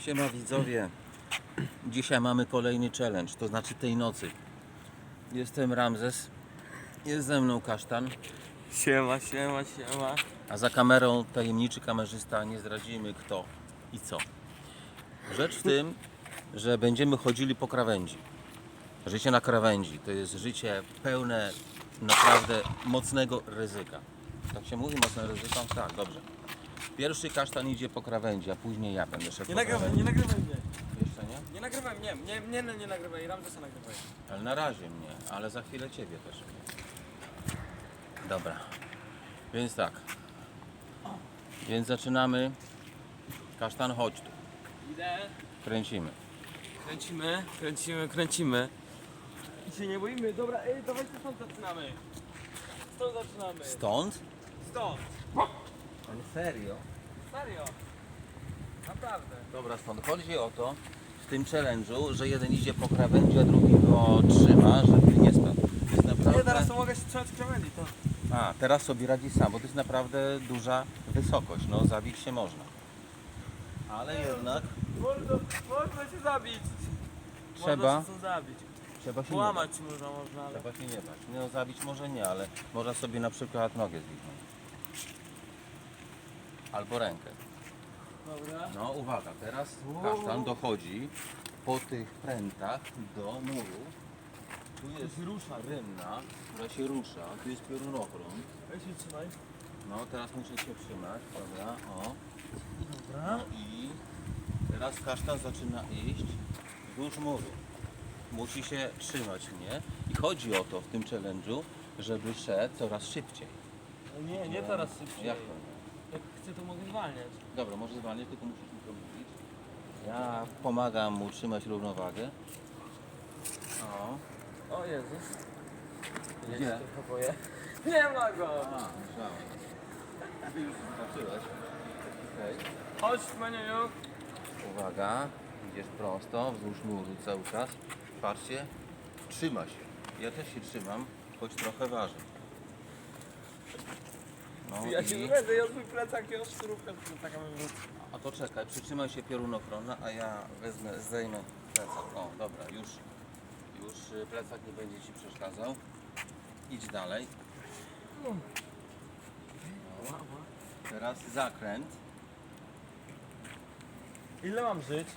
Siema widzowie. Dzisiaj mamy kolejny challenge, to znaczy tej nocy. Jestem Ramzes, jest ze mną Kasztan, Siema, siema, siema. a za kamerą tajemniczy kamerzysta, nie zdradzimy kto i co. Rzecz w tym, że będziemy chodzili po krawędzi. Życie na krawędzi to jest życie pełne naprawdę mocnego ryzyka. Tak się mówi, mocne ryzyko? Tak, dobrze. Pierwszy kasztan idzie po krawędzi, a później ja będę szedł Nie po nagrywaj, krawędzi. nie nagrywaj mnie. Jeszcze nie? Nie nagrywaj mnie, nie, nie, nie, nie nagrywaj, Ramzesa nagrywaj. Ale na razie mnie, ale za chwilę ciebie też. Dobra. Więc tak. Więc zaczynamy. Kasztan, chodź tu. Idę. Kręcimy. Kręcimy, kręcimy, kręcimy. I się nie boimy, dobra, ej, dawajcie stąd zaczynamy. Stąd zaczynamy. Stąd? Stąd. Ale serio? Serio. Naprawdę. Dobra, stąd. Chodzi o to w tym challenge'u, że jeden idzie po krawędzi, a drugi go trzyma, żeby nie spadł. To jest naprawdę... Nie, teraz to mogę się trzymać krawędzi, to. A, teraz sobie radzi sam, bo to jest naprawdę duża wysokość. No, zabić się można. Ale jednak Można, można się zabić. trzeba, Można się zabić. trzeba się nie Połamać się można, można, ale... Trzeba się nie bać. No zabić może nie, ale można sobie na przykład nogę zwichnąć. Albo rękę. Dobra. No uwaga, teraz kasztan dochodzi po tych prętach do muru. Tu jest rusza. rynna, która się rusza. Tu jest piorunochron. Weź się trzymaj. No teraz muszę się trzymać, dobra, o. Dobra. No i teraz kasztan zaczyna iść wzdłuż muru. Musi się trzymać mnie i chodzi o to w tym challenge'u, żeby szedł coraz szybciej. No Nie, nie teraz szybciej. Jak to to mogę zwalniać. Dobra, może zwalniać, tylko musisz mi to mówić. Ja pomagam mu trzymać równowagę. O. O Jezus. Ja Gdzie? się trochę boję. Nie ma go! A, myślałem. Ty już zobaczyłeś. Okej. Chodź, Manieniu. Uwaga, idziesz prosto, wzdłuż muru cały czas. Patrzcie, trzyma się. Ja też się trzymam, choć trochę waży. No Ja się i... wywedzę, ja swój plecak, ja z wywrócę. A to czekaj, przytrzymaj się piorunochrona, a ja wezmę, zdejmę plecak. O, dobra, już, już y, plecak nie będzie Ci przeszkadzał. Idź dalej. No. Teraz zakręt. Ile mam żyć?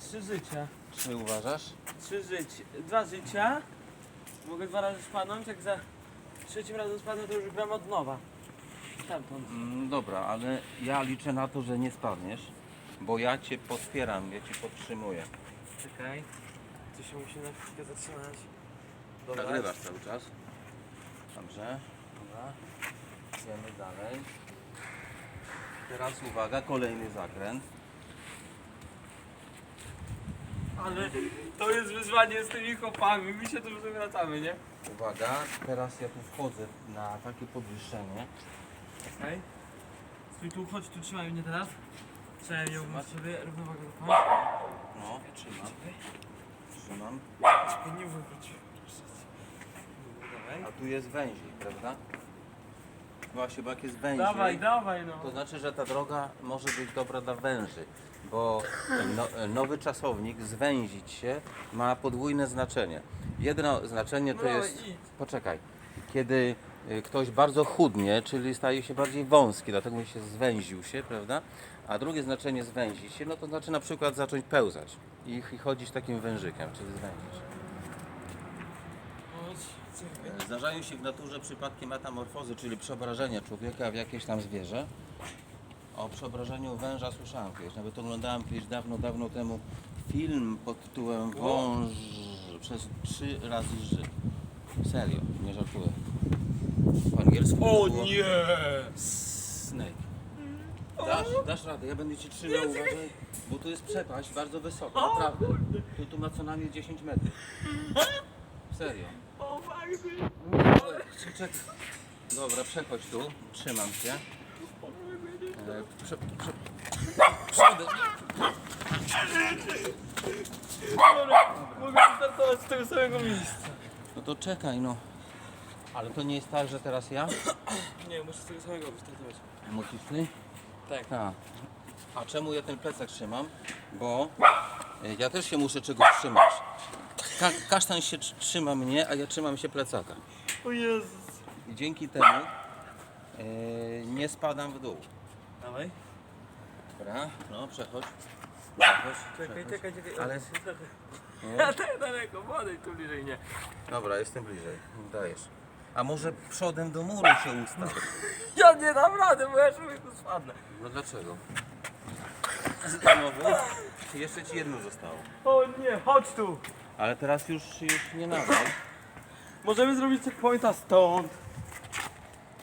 Trzy życia. Czy uważasz? Trzy życia. Dwa życia. Mogę dwa razy spadnąć, jak za trzecim razem spadnę, to już gram od nowa. Stamtąd. Mm, dobra, ale ja liczę na to, że nie spadniesz, bo ja Cię podpieram, ja Cię podtrzymuję. Czekaj. Tu się musi na chwilkę zatrzymać. Nagrywasz cały czas. Dobrze. Dobra. Idziemy dalej. Teraz uwaga, kolejny zakręt. Ale to jest wyzwanie z tymi chłopami. My się tu wracamy, nie? Uwaga, teraz ja tu wchodzę na takie podwyższenie. Okej. Stój tu, chodź tu, trzymaj mnie teraz. Trzymaj mnie, umiem sobie równowagę dokonać. No, trzymam, trzymam. Czekaj, nie wywróć. A tu jest węziej, prawda? Właśnie, bo jak jest węziej, Dawaj, dawaj no. to znaczy, że ta droga może być dobra dla węży, bo no, nowy czasownik zwęzić się ma podwójne znaczenie. Jedno znaczenie to No, jest, idź. poczekaj, kiedy ktoś bardzo chudnie, czyli staje się bardziej wąski, dlatego się zwęził się, prawda? A drugie znaczenie zwęzić się, no to znaczy na przykład zacząć pełzać i, i chodzić takim wężykiem, czyli zwęzić. Chodź, czekaj. Zdarzają się w naturze przypadki metamorfozy, czyli przeobrażenia człowieka w jakieś tam zwierzę. O przeobrażeniu węża słyszałem kiedyś, nawet oglądałem kiedyś dawno, dawno temu film pod tytułem Wąż przez trzy razy Ży. Serio, nie żartuję. Po angielsku O było nie! Snake. Dasz, dasz radę, ja będę Ci trzymał, uważaj, bo tu jest przepaść bardzo wysoka, naprawdę. Tu, tu ma co najmniej 10 metrów. Serio. O fajny! Czekaj. Dobra, przechodź tu, trzymam cię. E, Prze, prze, przodę. Dobra, mogę startować z tego samego miejsca. No to czekaj, no. Ale to nie jest tak, że teraz ja? Nie, muszę z tego samego wystartować. Musisz ty? Tak. Tak. A czemu ja ten plecak trzymam? Bo e, ja też się muszę czegoś trzymać. Ka kasztan się tr- trzyma mnie, a ja trzymam się plecaka. O Jezus. I dzięki temu e, nie spadam w dół. Dawaj. Dobra, no przechodź. Przechodź, Czekaj, przechodź. czekaj, czekaj. Ale- Ale... Ja tak daleko, podejdź tu bliżej, nie. Dobra, jestem bliżej. Dajesz. A może przodem do muru się ustaw? Ja nie dam rady, bo ja człowieku spadnę. No dlaczego? Znowu? Jeszcze ci jedno zostało. O nie, chodź tu. Ale teraz już, już nie nadal. Możemy zrobić checkpointa stąd.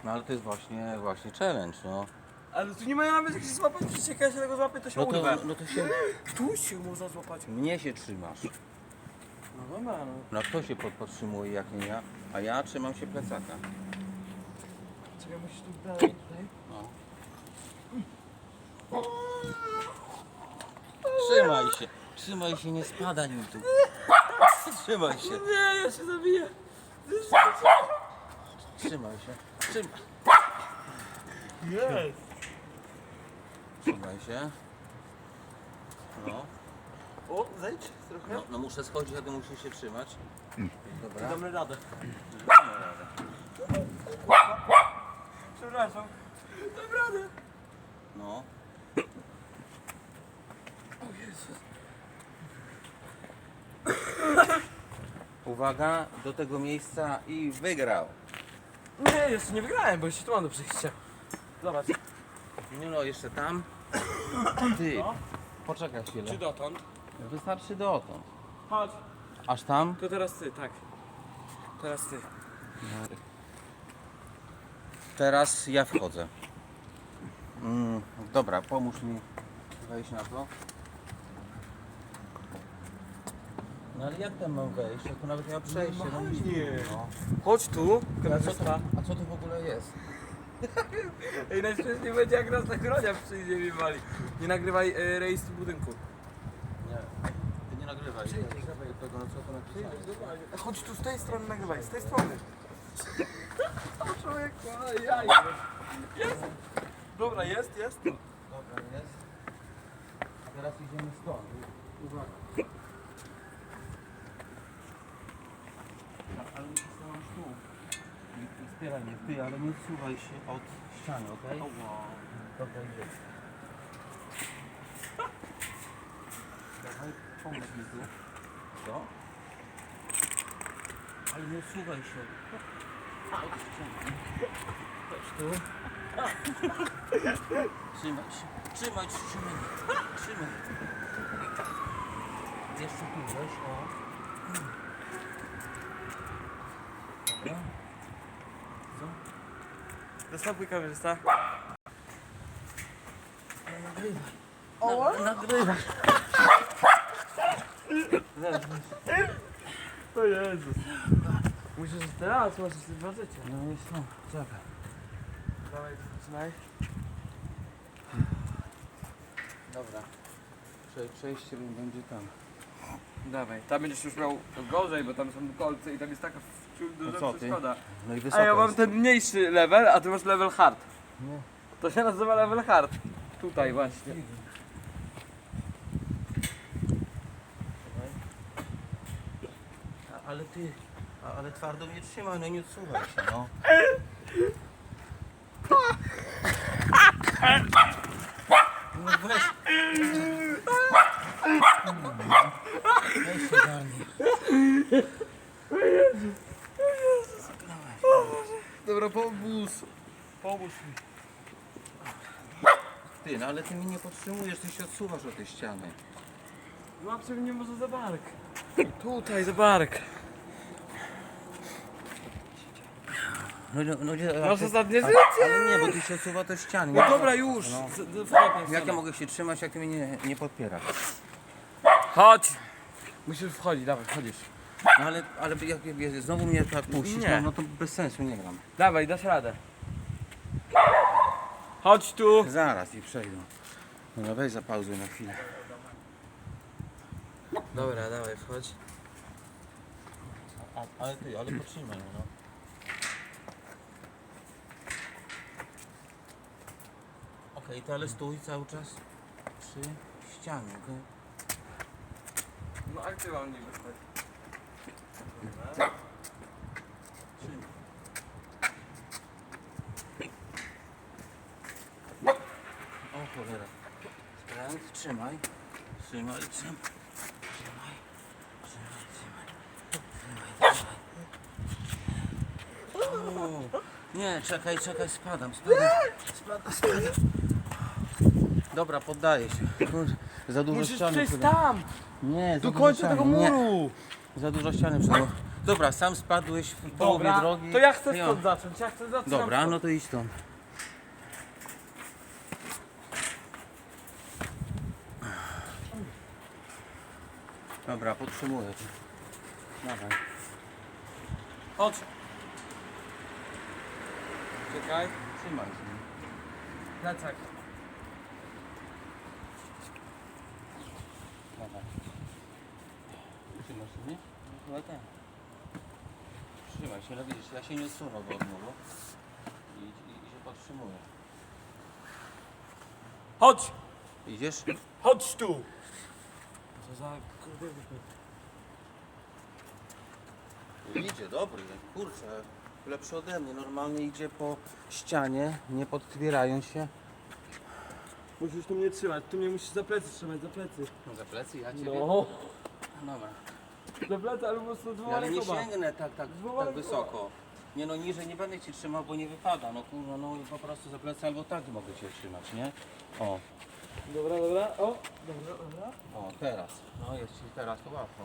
No ale to jest właśnie, właśnie challenge, no. Ale tu nie ma nawet się złapać, przecież jak ja się tego złapię, to się No to, urwę. no to się... Tu się można złapać. Mnie się trzymasz. No dobra, no. No kto się pod, podtrzymuje jak nie ja? A ja trzymam się plecaka. Czekaj, musisz tu dalej, tutaj. No. Trzymaj się. Trzymaj się, nie spadaj mi tu. Trzymaj się. Nie, ja się zabiję. Trzymaj się. Trzymaj, Jest. trzymaj się. No. O, zejdź trochę. No, no muszę schodzić, a ty musisz się trzymać. Dobra. Damy radę. Damy radę. Przepraszam. Dam radę. No. Uwaga, do tego miejsca i wygrał. Nie, jeszcze nie wygrałem, bo jeszcze tu mam do przejścia. Zobacz. Nie no, jeszcze tam. Ty, No. poczekaj chwilę. Czy dotąd? Wystarczy dotąd. Chodź. Aż tam? To teraz ty, tak. Teraz ty. Teraz ja wchodzę. Mm, dobra, pomóż mi wejść na to. No ale jak tam mam wejść? Jak tu nawet miał przejście. No, Normalnie. no. Chodź tu, A, co to, a co to w ogóle jest? Ej, najśmieszniej będzie jak nas nagronia przyjdzie mi wali. Nie nagrywaj e, rejestru budynku. Nie, ty nie nagrywaj. Tego, no co to napisałeś? Chodź tu z tej strony nagrywaj, z tej strony. O człowieku, ale jaj. Jest. Dobra, jest, jest. Dobra, jest. Teraz idziemy stąd. Uwaga. Ale musisz stanąć tu. Wspieraj mnie. Ty, ale nie odsuwaj się od ściany, okej? Dobra, idziemy. Dawaj, pomóż mi tu. Co? Ale nie odsuwaj się. Chodź tu. Trzymaj się. Trzymaj się, trzymaj. Trzymaj. Jeszcze tu weź, o. Dobra. Kamerzysta. Nagrywaj. O! Nagrywaj. O Jezus. Musisz teraz, masz jeszcze dwa życia. No jest no, czekaj. Dawaj, zaczynaj. Dobra. Prze- Przejście będzie tam. Dawaj, tam będziesz już miał gorzej, bo tam są kolce i tam jest taka wciul duża co ty? przeszkoda. No i A ja mam jest. ten mniejszy level, a ty masz level hard. Nie. To się nazywa level hard. Tutaj właśnie. A, ale ty, a, ale twardo mnie trzymaj, no nie odsuwaj się, no. No weź. Weź się garnij. Dobra, pomóż. Pomóż mi. Ty, no ale ty mnie nie podtrzymujesz, ty się odsuwasz od tej ściany. Złapcie mnie może za bark. Tutaj, za bark. No, no, no, Masz ty- ostatnie życie. Ale nie, bo ty się odsuwa do ściany. No dobra, już. No. Z- z- Jak ja mogę się trzymać, jak ty mnie nie, nie podpierasz? Chodź. Musisz wchodzić, dawaj, wchodzisz. No ale, ale jak, jak, jak znowu mnie tak puścisz, Nie. no, no to bez sensu nie gram. Dawaj, dasz radę. Chodź tu. Zaraz i przejdą. No weź zapauzuj na chwilę. Dobra, dawaj, wchodź. A, ale ty, ale potrzymaj no. Okej, to ale stój cały czas. przy ścianie. okej? No akty mam niby stać. O cholera. Spręt, trzymaj. Trzymaj, trzymaj. Trzymaj. Trzymaj, trzymaj. Trzymaj, trzymaj. O, Nie, czekaj, czekaj, spadam, spadam. Spadam, spadam. Dobra, poddaję się. Za dużo Musisz ściany. przejść przede- tam! Nie, za Do dużo końca ściany. tego Nie, muru! za dużo ściany przede. Dobra, sam spadłeś w połowie Dobra, drogi. to ja chcę stąd zacząć, ja chcę zacząć. Dobra, no to idź stąd. Dobra, podtrzymuję cię. Dawaj. Chodź. Czekaj. Trzymaj się. Plecak. Dawaj. Trzymasz się, nie? No Chyba tak. Trzymaj się, ale widzisz, ja się nie odsunę od muru. I, i, I się podtrzymuję. Chodź! Idziesz? Chodź tu! Co za kurde Idzie, dobry, kurczę, lepszy ode mnie. Normalnie idzie po ścianie, nie podpierając się. Musisz tu mnie trzymać, tu mnie musisz za plecy trzymać, za plecy. No za plecy, ja ciebie. No, Dobra. Plecy albo z dwoma Ja, ale nie rękoma. sięgnę tak, tak, Dwoma tak rękoma. wysoko. Nie no, niżej nie będę ci trzymał, bo nie wypada. No kurwa, no po prostu za plecy albo tak mogę cię trzymać, nie? O, Dobra, dobra, o, dobra, dobra. o, teraz. No jest ci teraz to łatwo.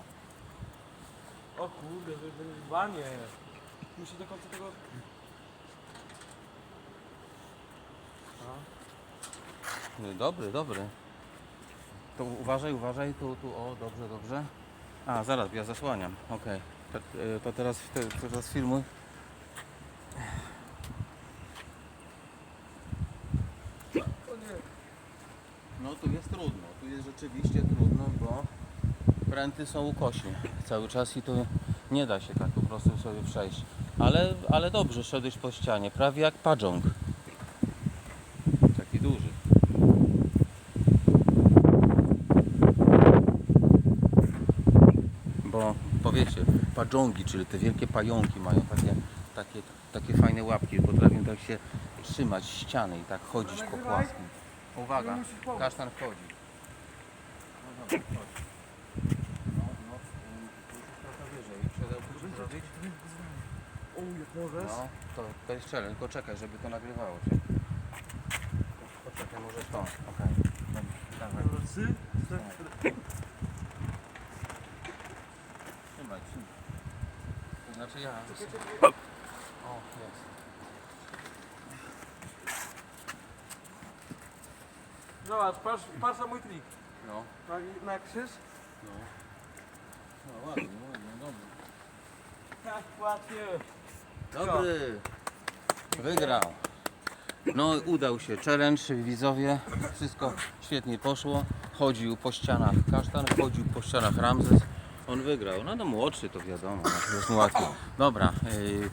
O kurde, to jest wyzwanie. Muszę do końca tego... No, Dobry, dobry. To uważaj, uważaj, tu, tu, o, dobrze, dobrze. A, zaraz, ja zasłaniam, okej. To, y, to teraz, te, to teraz filmuj. No tu jest trudno, tu jest rzeczywiście trudno, bo pręty są ukośnie cały czas i tu nie da się tak po prostu sobie przejść. Ale, ale dobrze, szedłeś po ścianie, prawie jak padżong. Powiecie, padżongi, czyli te wielkie pająki mają takie, takie, takie fajne łapki, potrafią tak się trzymać ściany i tak chodzić po płaskim. Uwaga, kasztan wchodzi. No dobra, chodź. No, no? O, jak możesz? No, to, to jest challenge, tylko czekaj, żeby to nagrywało cię. Poczekaj, może to. Okej. Dobra, Dawaj. Trzymaj. To znaczy ja. O, jest. Zobacz, patrz, patrz na mój trik. No, Na, na krzyż. no. No ładnie, ładnie, dobrze. Tak, łatwiej. Dobry. Wygrał. No udał się challenge, widzowie. Wszystko świetnie poszło. Chodził po ścianach kasztan, chodził po ścianach Ramzes. On wygrał. No no młodszy to wiadomo, no, to jest mu łatwiej. Dobra. Yy,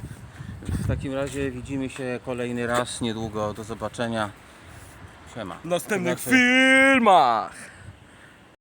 w takim razie widzimy się kolejny raz niedługo. Do zobaczenia. Siema. W następnych Znaczy- filmach!